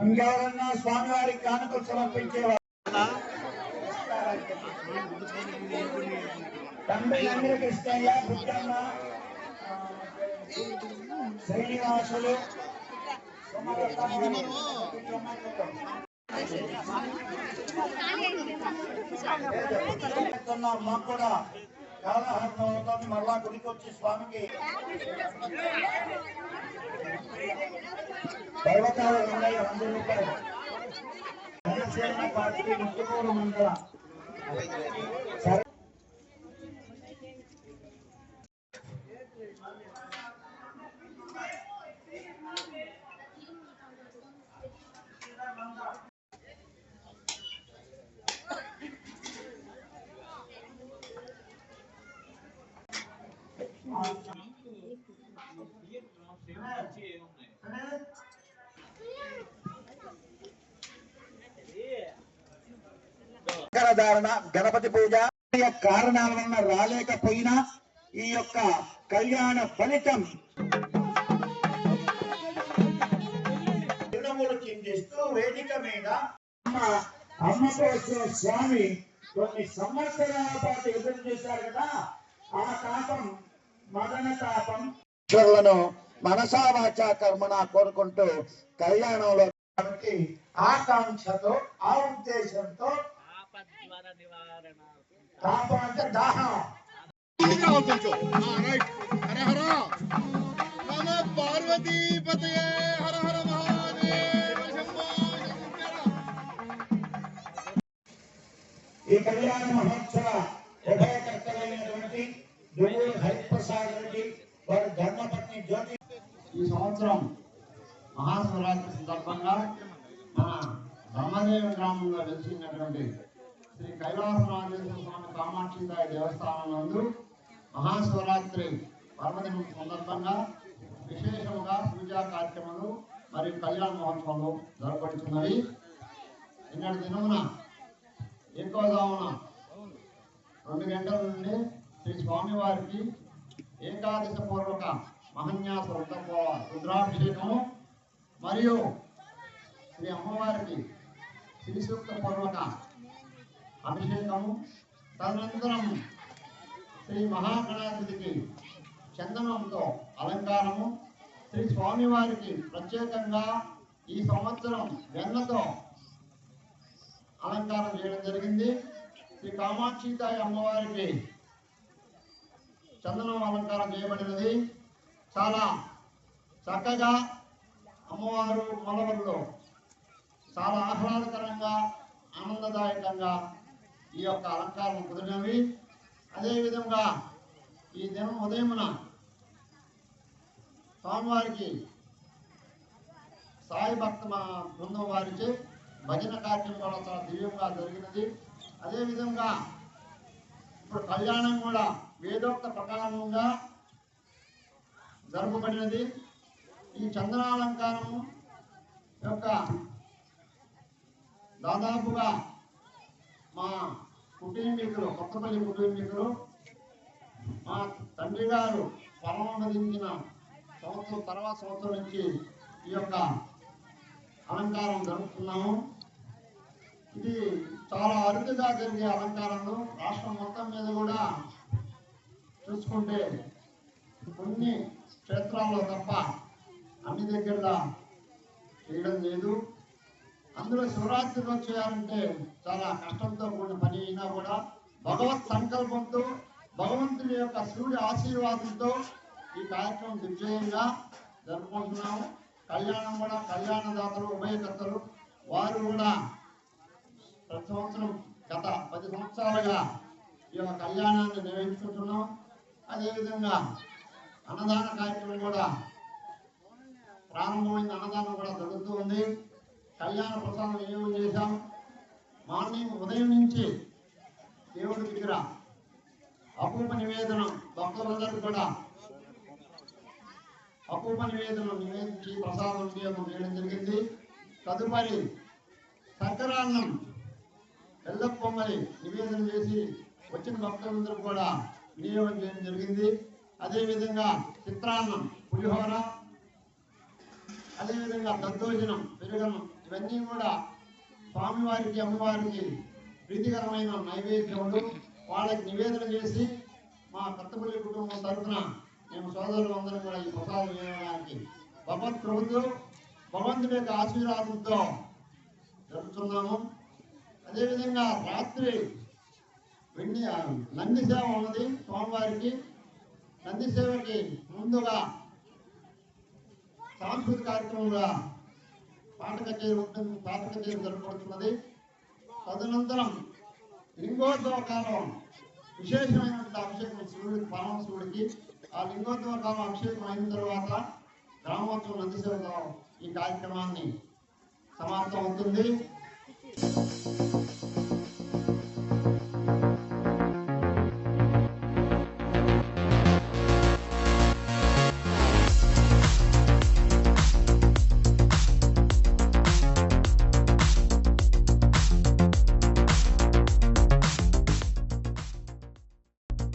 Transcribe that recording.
ఇంకెవరన్నా స్వామివారికి కానుకలు సమర్పించేవారు తండ్రి నందిర కృష్ణయ్య బుద్ధమ్మ శ్రీనివాసులు మాకు కూడా. కాలహరణం అవుతుంది మరలా గుడికి వచ్చి స్వామికి పర్వతాలు ఉన్నాయి. వంద రూపాయలు. జనసేన పార్టీ ముఖ్యమూరు మండల ధారణ గణపతి పూజ కారణాల వలన రాలేకపోయినా ఈ యొక్క కళ్యాణ ఫలితం చిందిస్తూ వేదిక మీద అమ్మ స్వామి కొన్ని సంవత్సరాల పాటు ఎదురు చేశారు కదా ఆ తాపం మదన తాపం. మనసా వాచా కర్మణ కోరుకుంటూ కళ్యాణంలో కాబట్టి ఆకాంక్షతో ఆ ఉద్దేశంతో ఆపద్వర నివారణ తాపం అంటే దాహం హర హర నమ పార్వతీపతయే హర హర మహాదేవ శంభో శంకర ఈ కళ్యాణ మహోత్సవ ఉభయకర్తలైనటువంటి దువ్వూరు హరిప్రసాద్ రెడ్డి వారి ధర్మపత్ని జ్యోతి ఈ సంవత్సరం మహాశివరాత్రి సందర్భంగా మన బ్రహ్మదేవ గ్రామంలో వెలిసినటువంటి శ్రీ కైలాసరాజేశ్వర స్వామి కామాక్షిదాయ దేవస్థానం నందు మహాశివరాత్రి పర్వదినం సందర్భంగా విశేషముగా పూజా కార్యక్రమాలు మరియు కళ్యాణ మహోత్సవాలు జరపడుతున్నవి నిన్నటి దినమున ఎక్కువదామున రెండు గంటల నుండి శ్రీ స్వామివారికి ఏకాదశ పూర్వక మహన్యాస రుద్రపో రుద్రాభిషేకము మరియు శ్రీ అమ్మవారికి శ్రీ పూర్వక అభిషేకము. తదనంతరం శ్రీ మహాగణాధిపతికి చందనంతో అలంకారము. శ్రీ స్వామివారికి ప్రత్యేకంగా ఈ సంవత్సరం వెన్నతో అలంకారం చేయడం జరిగింది. శ్రీ కామాక్షితాయి అమ్మవారికి చందనం అలంకారం చేయబడినది. చాలా చక్కగా అమ్మవారు మొలవల్లో చాలా ఆహ్లాదకరంగా ఆనందదాయకంగా ఈ యొక్క అలంకారం కుదిరినవి. అదేవిధంగా ఈ దినం ఉదయమున స్వామివారికి సాయి భక్త మా బృందం వారికి భజన కార్యం కూడా చాలా దివ్యంగా జరిగినది. అదేవిధంగా ఇప్పుడు కళ్యాణం కూడా వేదోక్త ప్రకారంగా జరపబడినది ఈ చందనాలంకారం యొక్క దాదాపుగా మా కుటుంబీకులు కొత్తపల్లి కుటుంబీకులు మా తండ్రి గారు పరమదించిన సంవత్సరం తర్వాత సంవత్సరం నుంచి ఈ యొక్క అలంకారం జరుపుతున్నాము. ఇది చాలా అరుదుగా జరిగే అలంకారాలు రాష్ట్రం మొత్తం మీద కూడా చూసుకుంటే కొన్ని క్షేత్రంలో తప్ప అన్ని దగ్గర చేయడం లేదు. అందులో శివరాత్రిలో చేయాలంటే చాలా కష్టంతో కూడిన పని అయినా కూడా భగవత్ సంకల్పంతో భగవంతుడి యొక్క శివుడి ఆశీర్వాదంతో ఈ కార్యక్రమం దిగ్జయంగా జరుపుకుంటున్నాము. కళ్యాణం కూడా కళ్యాణదాతలు ఉభయకర్తలు వారు కూడా ప్రతి సంవత్సరం గత పది సంవత్సరాలుగా ఈ యొక్క కళ్యాణాన్ని నిర్వహించుకుంటున్నాం. అదేవిధంగా అన్నదాన కార్యక్రమం కూడా ప్రారంభమైన అన్నదానం కూడా జరుగుతూ ఉంది. కళ్యాణ ప్రసాదం వినియోగం చేశాం. మార్నింగ్ ఉదయం నుంచి దేవుడి దగ్గర అపూప నివేదన భక్తులందరూ కూడా అపూప నివేదన నివేదించి ప్రసాదం వినియోగం చేయడం జరిగింది. తదుపరి సక్కరాన్నం ఎల్ల నివేదన చేసి వచ్చిన భక్తులందరూ కూడా వినియోగం చేయడం జరిగింది. అదేవిధంగా చిత్రాన్నం పులిహోర అదేవిధంగా దద్దోజనం పెరుగనం ఇవన్నీ కూడా స్వామివారికి అమ్మవారికి ప్రీతికరమైన నైవేద్యములు. వాళ్ళకి నివేదన చేసి మా కత్తపల్లి కుటుంబం తరఫున మేము సోదరులు అందరం కూడా ఈ ప్రసాదం వినియోగానికి భగవత్ ప్రభుత్వం భగవంతుడి యొక్క ఆశీర్వాదంతో జరుపుతున్నాము. అదేవిధంగా రాత్రి వెండి నంది సేవ ఉన్నది స్వామివారికి. నంది సేవకి ముందుగా సాంస్కృతిక కార్యక్రమంగా పాట కచేరీ ఉంటుంది పాట కచేరీ జరపబడుతున్నది తదనంతరం లింగోద్భవ కాలం విశేషమైనటువంటి అభిషేకం శివుడికి. పరమశివుడికి ఆ లింగోద్భవ కాలం అభిషేకం అయిన తర్వాత గ్రామోత్సవం నందిసేవలో ఈ కార్యక్రమాన్ని సమాప్తం అవుతుంది.